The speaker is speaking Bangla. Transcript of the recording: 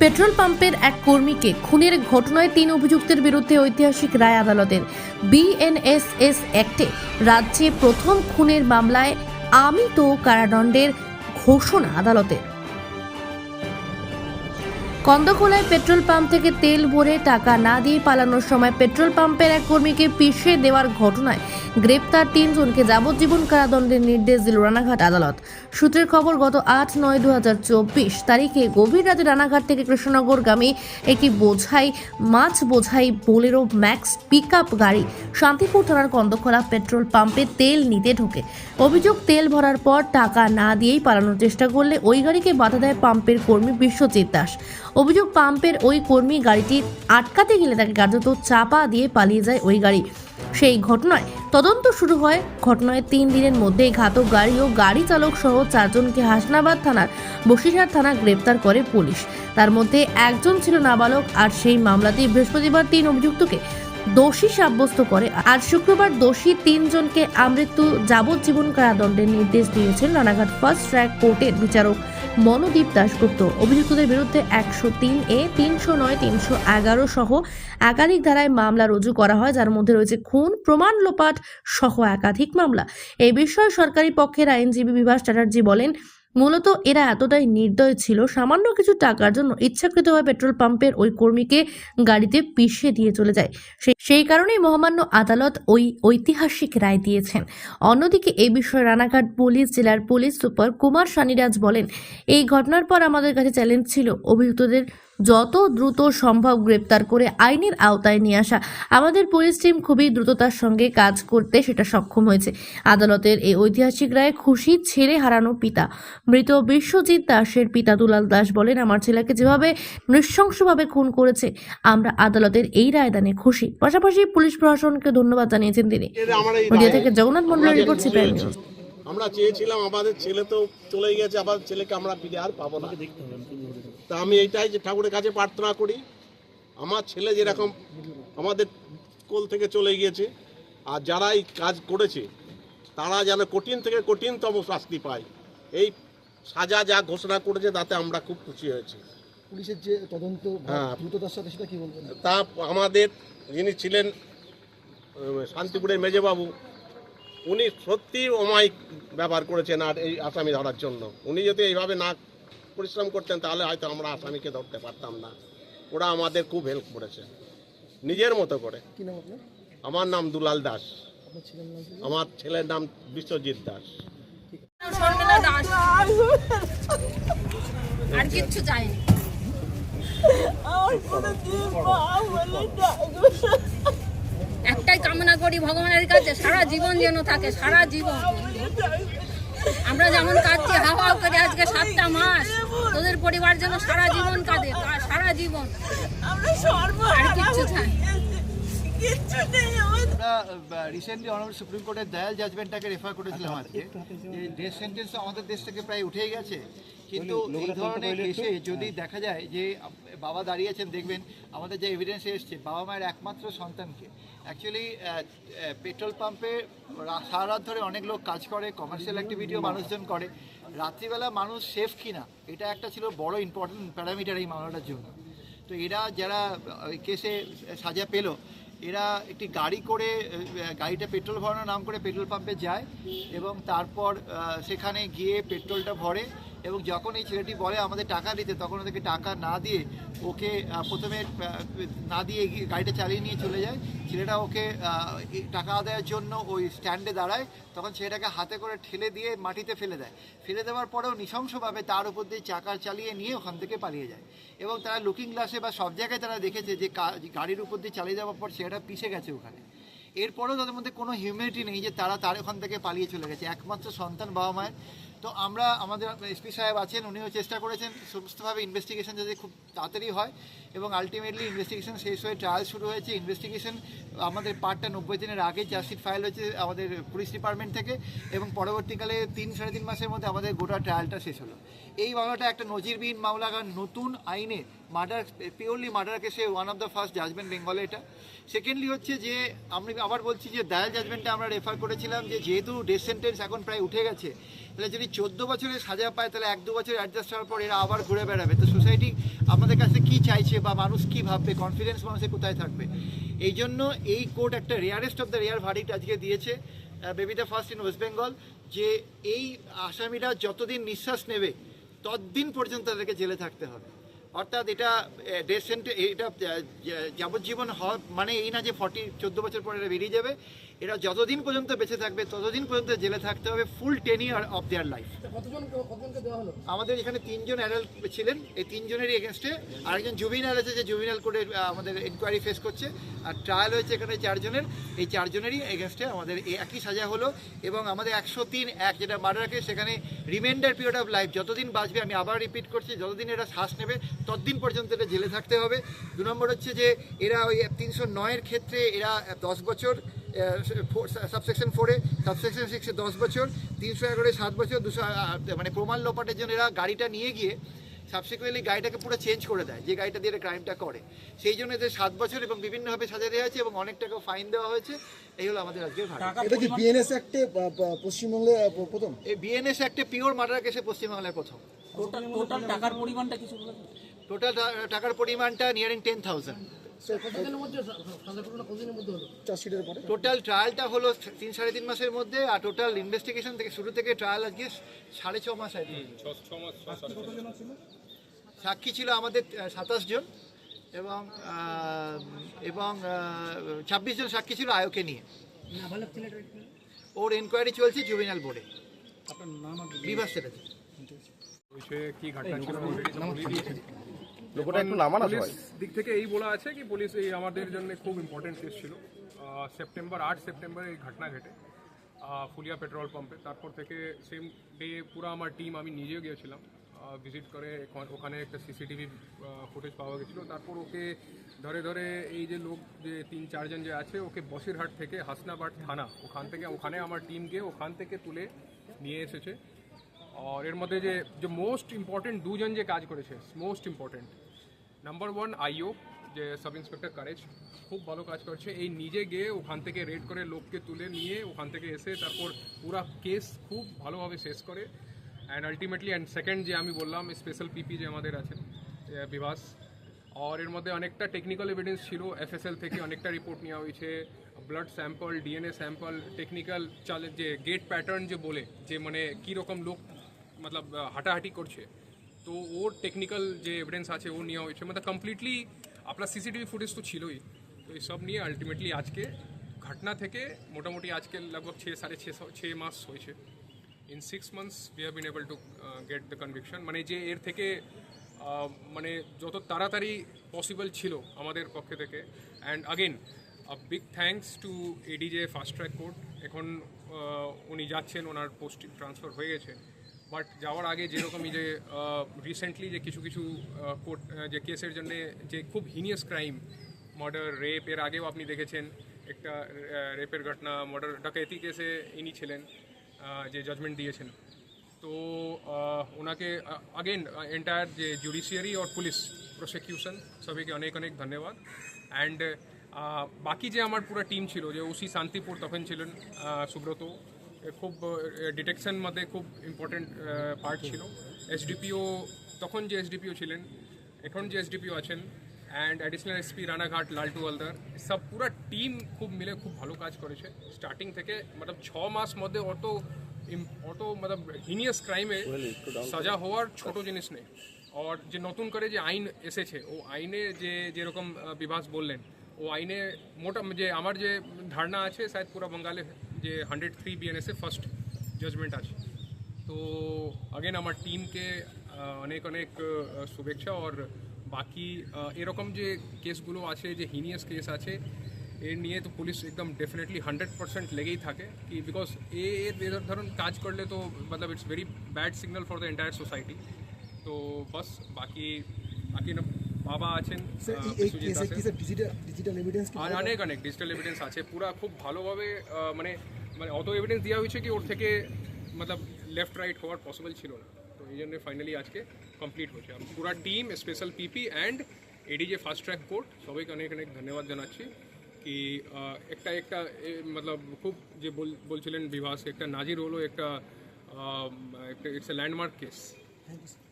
পেট্রোল পাম্পের এক কর্মীকে খুনের ঘটনায় তিন অভিযুক্তের বিরুদ্ধে ঐতিহাসিক রায় আদালতের। বিএনএসএস অ্যাক্টে রাজ্যে প্রথম খুনের মামলায় আমি তো কারাদণ্ডের ঘোষণা আদালতের। কন্দখোলায় পেট্রোল পাম্প থেকে তেল ভরে টাকা না দিয়ে পালানোর সময় পেট্রোল পাম্পের এক কর্মীকে পিষে দেওয়ার ঘটনায় গ্রেপ্তার তিনজনকে যাবজ্জীবন কারাদণ্ডের নির্দেশ দিল রানাঘাট আদালত। সূত্রের খবর, গত আট নয় দু তারিখে গভীর রাতে রানাঘাট থেকে কৃষ্ণনগরগামী একটি বোঝাই, মাছ বোঝাই বোলেরো ম্যাক্স পিক গাড়ি শান্তিপুর থানার কন্দখোলা পেট্রোল পাম্পে তেল নিতে ঢোকে। অভিযোগ, তেল ভরার পর টাকা না দিয়েই পালানোর চেষ্টা করলে ওই গাড়িকে বাধা দেয় পাম্পের কর্মী বিশ্বজিৎ দাস। অভিযোগ, পাম্পের ওই কর্মী গাড়িটি আটকাতে গেলে তাকে কার্যত চাপা দিয়ে পালিয়ে যায় ওই গাড়ি। সেই ঘটনায় তদন্ত শুরু হয়। ঘটনায় তিন দিনের মধ্যেই ঘাতক গাড়ি ও গাড়ি চালক সহ চারজনকে হাসনাবাদ থানার বসিরহাট থানা গ্রেপ্তার করে পুলিশ। তার মধ্যে একজন ছিল নাবালক আর সেই মামলাতেই বৃহস্পতিবার তিন অভিযুক্তকে দোষী সাব্যস্ত করে। আজ শুক্রবার দোষী তিনজনকে আমৃত্যু যাবজ্জীবন কারাদণ্ডের নির্দেশ দিয়েছেন রানাঘাট ফার্স্ট ট্র্যাক কোর্টের বিচারক মনোদীপ দাশগুপ্ত। অভিযুক্তদের বিরুদ্ধে একশো তিন এ, তিনশো নয়, তিনশো এগারো সহ একাধিক ধারায় মামলা রুজু করা হয়, যার মধ্যে রয়েছে খুন, প্রমাণ লোপাট সহ একাধিক মামলা। এই বিষয়ে সরকারি পক্ষের আইনজীবী বিভাস চ্যাটার্জি বলেন মূলত এরা এতটাই নির্দয় ছিল, সামান্য কিছু টাকার জন্য ইচ্ছাকৃতভাবে পেট্রোল পাম্পের ওই কর্মীকে গাড়িতে পিষে দিয়ে চলে যায়। সেই কারণেই মহামান্য আদালত ওই ঐতিহাসিক রায় দিয়েছেন। অন্যদিকে এই বিষয়ে রানাঘাট পুলিশ, জেলার পুলিশ সুপার কুমার সানিরাজ বলেন, এই ঘটনার পর আমাদের কাছে চ্যালেঞ্জ ছিল, অভিযুক্তদের যত দ্রুত সম্ভব গ্রেপ্তার করে আইনের আওতায় নিয়ে আসা। আমাদের পুলিশ টিম খুবই দ্রুততার সঙ্গে কাজ করতে সেটা সক্ষম হয়েছে। আদালতের এই ঐতিহাসিক রায়ে খুশি ছেড়ে হারানো পিতা। মৃত বিশ্বজিৎ দাসের পিতা দুলাল দাস বলেন আমার ছেলেকে যেভাবে নৃশংসভাবে খুন করেছে আমরা আদালতের এই রায়দানে খুশি। পাশাপাশি পুলিশ প্রশাসনকে ধন্যবাদ জানিয়েছেন তিনি। থেকে জগন্নাথ মন্ডলের আমরা রিপোর্ট সিপিআই নিউজ। আমরা চেয়েছিলাম আমাদের ছেলে তো চলে গেছে আবার ছেলেকে আমরা ফিরে আর পাবো না। তা আমি এইটাই যে ঠাকুরের কাছে প্রার্থনা করি। আমার ছেলে যেরকম আমাদের কোল থেকে চলে গিয়েছে আর যারা এই কাজ করেছে তারা যেন কঠিন থেকে কঠিনতম শাস্তি পায়। এই সাজা যা ঘোষণা করেছে তাতে আমরা খুব খুশি হয়েছি। পুলিশের যে তদন্ত হ্যাঁ। দ্রুততার সাথে সেটা কি বলবেন? তা আমাদের যিনি ছিলেন শান্তিপুরের মেজবাবু উনি সত্যি অমায়িক ব্যবহার করেছেন আর এই আসামি ধরার জন্য। উনি যদি এইভাবে না পরিশ্রম করতেন তাহলে হয়তো আমরা আসামিকে ধরতে পারতাম না। ওরা আমাদের খুব হেল্প করেছে। নিজের মতো করে। কি নাম আপনার? আমার নাম দুলাল দাস। আমার ছেলের নাম বিশ্বজিৎ দাস। দাস আর কিচ্ছু চাইনি একটাই কামনা করি ভগবানের কাছে সারা জীবন যেন থাকে সারা জীবন। আমরা যেমন কাঁদছি হাওয়া করে আজকে সাতটা মাস। তোদের পরিবার যেন সারা জীবন কাঁদে সারা জীবন। আর কিচ্ছু চাই আমরা রিসেন্টলি অনারেবল সুপ্রিম কোর্টের দয়াল জাজমেন্টটাকে রেফার করেছিলাম আজকে। যে ডেথ সেন্টেন্স আমাদের দেশ থেকে প্রায় উঠেই গেছে। কিন্তু এই ধরনের কেসে যদি দেখা যায় যে বাবা দাঁড়িয়েছেন দেখবেন আমাদের যে এভিডেন্স এসছে বাবা মায়ের একমাত্র সন্তানকে। অ্যাকচুয়ালি পেট্রোল পাম্পে সারা রাত ধরে অনেক লোক কাজ করে কমার্শিয়াল অ্যাক্টিভিটিও মানুষজন করে। রাত্রিবেলা মানুষ সেফ কিনা, এটা একটা ছিল বড় ইম্পর্টেন্ট প্যারামিটার এই মামলাটার জন্য। তো এরা যারা, ওই কেসে সাজা পেল, এরা একটি গাড়ি করে গাড়িটা পেট্রোল ভরানোর নাম করে পেট্রোল পাম্পে যায় এবং তারপর সেখানে গিয়ে পেট্রোলটা ভরে এবং যখন এই ছেলেটি বলে আমাদের টাকা দিতে, তখন ওদেরকে টাকা না দিয়ে ওকে প্রথমে না দিয়ে গাড়িটা চালিয়ে নিয়ে চলে যায়। ছেলেটা ওকে টাকা আদায়ের জন্য ওই স্ট্যান্ডে দাঁড়ায়। তখন ছেলেটাকে হাতে করে ঠেলে দিয়ে মাটিতে ফেলে দেয়। ফেলে দেওয়ার পরেও নৃশংসভাবে তার উপর দিয়ে চাকা চালিয়ে নিয়ে ওখান থেকে পালিয়ে যায়। এবং তারা লুকিং গ্লাসে বা সব জায়গায় তারা দেখেছে যে যে গাড়ির উপর দিয়ে চালিয়ে যাওয়ার পর ছেলেটা পিষে গেছে ওখানে। এরপরেও তাদের মধ্যে কোনো হিউম্যানিটি নেই যে তারা তার ওখান থেকে পালিয়ে চলে গেছে। একমাত্র সন্তান বাবা মায়ের তো আমরা আমাদের এসপি সাহেব আছেন, উনিও চেষ্টা করেছেন সমস্তভাবে ইনভেস্টিগেশন যাতে খুব তাড়াতাড়ি হয় এবং আলটিমেটলি ইনভেস্টিগেশন শেষ হয়ে ট্রায়াল শুরু হয়েছে। ইনভেস্টিগেশন আমাদের পার্টটা নব্বই দিনের আগে চার্জশিট ফাইল হয়েছে আমাদের পুলিশ ডিপার্টমেন্ট থেকে এবং পরবর্তীকালে তিন সাড়ে তিন মাসের মধ্যে আমাদের গোটা ট্রায়ালটা শেষ হলো। এই মামলাটা একটা নজিরবিহীন মামলা, কারণ নতুন আইনে মার্ডার পিওরলি মার্ডার কেসে one of the first judgement বেঙ্গলে এটা। সেকেন্ডলি হচ্ছে যে, আমি আবার বলছি যে, দায়াল জাজমেন্টটা আমরা রেফার করেছিলাম যে, যেহেতু ডেথ সেন্টেন্স এখন প্রায় উঠে গেছে, তাহলে যদি চোদ্দ বছরের সাজা পায়, তাহলে এক দু বছর অ্যাডজাস্ট হওয়ার পর এরা আবার ঘুরে বেড়াবে। তো সোসাইটি আমাদের কাছে কি চাইছে বা মানুষ কি ভাববে কনফিডেন্স মানুষের কোথায় থাকবে? এই জন্য এই কোর্ট একটা rarest of the rare verdict আজকে দিয়েছে maybe the first in West Bengal যে এই আসামিরা যতদিন নিঃশ্বাস নেবে, ততদিন পর্যন্ত তাদেরকে জেলে থাকতে হবে। অর্থাৎ এটা ডেথ সেন্টে এটা যাবজ্জীবন হওয়া মানে এই না যে ফর্টি চোদ্দ বছর পরে এরা বেরিয়ে যাবে। এরা যতদিন পর্যন্ত বেঁচে থাকবে ততদিন পর্যন্ত জেলে থাকতে হবে full ten year of their life আমাদের এখানে তিনজন অ্যাডাল্ট ছিলেন এই তিনজনেরই এগেনস্টে আরেকজন জুবিনাল আছে যে জুবিনাল কোর্টে আমাদের এনকোয়ারি ফেস করছে। আর ট্রায়াল হয়েছে এখানে চারজনের এই চারজনেরই এগেনস্টে আমাদের একই সাজা হলো এবং আমাদের একশো তিন এক যেটা মার্ডার কেস সেখানে রিমাইন্ডার পিরিয়ড অফ লাইফ যতদিন বাঁচবে আমি আবার রিপিট করছি যতদিন এরা শ্বাস নেবে ততদিন পর্যন্ত এটা জেলে থাকতে হবে। দু নম্বর হচ্ছে যে এরা ওই তিনশো নয়ের ক্ষেত্রে এরা দশ বছর সাবসেকশন ফোরে সাবসেকশন সিক্সে দশ বছর তিনশো এগারোয় সাত বছর দুশো মানে প্রমাণ লোপাটের জন্য এরা গাড়িটা নিয়ে গিয়ে সাবসিকুয়েন্টলি গাড়িটাকে পুরো চেঞ্জ করে দেয় যে গাড়িটা দিয়ে ক্রাইমটা করে। সেই জন্য এদের সাত বছর এবং বিভিন্নভাবে সাজা দেওয়া হয়েছে এবং অনেক টাকা ফাইন দেওয়া হয়েছে। এই হলো আমাদের আজকের এটা কি বিএনএস অ্যাক্টে পশ্চিমবঙ্গে প্রথম? এই বিএনএস একটা পিওর মার্ডার কেসে পশ্চিমবাংলায় প্রথম। টোটাল টোটাল টাকার পরিমাণটা কিছু। টোটাল টাকার পরিমাণটা নিয়ারিং টেন থাউজেন্ড টোটাল ট্রায়ালটা হলো? তিন সাড়ে তিন মাসের মধ্যে আর টোটাল ইনভেস্টিগেশন থেকে শুরু থেকে ট্রায়াল আজকে সাড়ে ছ মাস আগে। সাক্ষী ছিল আমাদের সাতাশ জন এবং এবং ছাব্বিশ জন সাক্ষী ছিল আয়োকে নিয়ে। ওর এনকোয়ারি চলছে জুবিনাল বোর্ডে চ্যাটার্জি হয়েছে কি? ঘটনা লোকটা একটু নামান দিক থেকে এই বলা আছে কি পুলিশ এই আমাদের জন্য খুব ইম্পর্টেন্ট কেস ছিল। সেপ্টেম্বর আট সেপ্টেম্বর এই ঘটনা ঘটে ফুলিয়া পেট্রোল পাম্পে তারপর থেকে সেম ডে পুরো আমার টিম আমি নিজেও গিয়েছিলাম ভিজিট করে ওখানে একটা সিসিটিভি ফুটেজ পাওয়া গেছিল। তারপর ওকে ধরে ধরে এই যে লোক যে তিন চারজন যে আছে, ওকে বসিরহাট থেকে হাসনাবাদ থানা, ওখান থেকে ওখানে আমার টিম গিয়ে ওখান থেকে তুলে নিয়ে এসেছে। আর এর মধ্যে যে যে মোস্ট ইম্পর্টেন্ট দুজন যে কাজ করেছে most important number one IO যে সাব ইন্সপেক্টর কারেজ খুব ভালো কাজ করছে এই নিজে গিয়ে ওখান থেকে রেড করে লোককে তুলে নিয়ে ওখান থেকে এসে তারপর পুরা কেস খুব ভালোভাবে শেষ করে অ্যান্ড আলটিমেটলি অ্যান্ড সেকেন্ড যে আমি বললাম স্পেশাল পিপি যে আমাদের আছে বিভাস আর এর মধ্যে অনেকটা টেকনিক্যাল এভিডেন্স ছিল এফএসএল থেকে অনেকটা রিপোর্ট নেওয়া হয়েছে blood sample DNA sample technical চালে যে গেট প্যাটার্ন যে বলে যে মানে কীরকম লোক মতলব হাঁটাহাঁটি করছে তো ওর টেকনিক্যাল যে এভিডেন্স আছে ও নেওয়া হয়েছে মানে কমপ্লিটলি আপনার সিসিটিভি ফুটেজ তো ছিলই তো এই সব নিয়ে আলটিমেটলি আজকে ঘটনা থেকে মোটামুটি আজকে লগভগ ছ সাড়ে ছ ছ মাস হয়েছে in six months we have been able to get the conviction মানে যে এর থেকে মানে যত তাড়াতাড়ি পসিবল ছিল আমাদের পক্ষে থেকে and again big thanks to ADJ fast track court এখন উনি যাচ্ছেন ওনার পোস্ট ট্রান্সফার হয়ে গেছে বাট যাওয়ার আগে যেরকমই যে রিসেন্টলি যে কিছু কিছু কোর্ট যে কেসের জন্যে যে খুব হিনিয়াস ক্রাইম মার্ডার রেপ এর আগেও আপনি দেখেছেন, একটা রেপের ঘটনা মার্ডার ডাকাতি কেসে ইনি ছিলেন যে জজমেন্ট দিয়েছেন। তো ওনাকে আগেন এন্টায়ার যে জুডিশিয়ারি ওর পুলিশ প্রসিকিউশন সবাইকে অনেক অনেক ধন্যবাদ। অ্যান্ড বাকি যে আমার পুরো টিম ছিল, যে ওসি শান্তিপুর তখন ছিলেন সুব্রত। খুব ডিটেকশন মধ্যে খুব ইম্পর্টেন্ট পার্ট ছিল। এসডিপিও তখন যে এসডিপিও ছিলেন, এখন যে এসডিপিও আছেন and additional SP Ranaghat, Laltu Haldar, সব পুরো টিম খুব মিলে খুব ভালো কাজ করেছে। স্টার্টিং থেকে মতলব ছ মাস মধ্যে অত অত মতলব হিনিয়াস ক্রাইমে সাজা হওয়ার ছোট জিনিস নেই। আর যে নতুন করে যে আইন এসেছে, ও আইনে যে যেরকম বিভাস বললেন, ও আইনে মোটা, যে আমার যে ধারণা আছে, শায়দ পুরো বঙ্গালে যে হান্ড্রেড থ্রি বিএনএসে ফার্স্ট জাজমেন্ট আছে তো আগেন আমার টিমকে অনেক অনেক আহ, শুভেচ্ছা আর বাকি আহ, এরকম যে কেসগুলো আছে যে হিনিয়াস কেস আছে এর নিয়ে তো পুলিশ একদম ডেফিনেটলি হান্ড্রেড পার্সেন্ট লেগেই থাকে কি বিকজ এ এর এদের ধরুন কাজ করলে তো মতলব it's very bad signal for the entire society তো বাস বাকি বাকি না বাবা আছেন ডিজিটাল ডিজিটাল এভিডেন্স আর অনেক অনেক ডিজিটাল এভিডেন্স আছে। পুরা খুব ভালোভাবে মানে মানে অত এভিডেন্স দেওয়া হয়েছে কি ওর থেকে মতলব লেফট রাইট হওয়ার পসিবল ছিল না। তো এই জন্য ফাইনালি আজকে কমপ্লিট হয়েছে। পুরা team special PP and ADJ fast track court সবাইকে অনেক অনেক ধন্যবাদ জানাচ্ছি। কি একটা একটা মতলব খুব যে বলছিলেন বিভাস একটা নাজির হলো একটা it's a landmark case thank you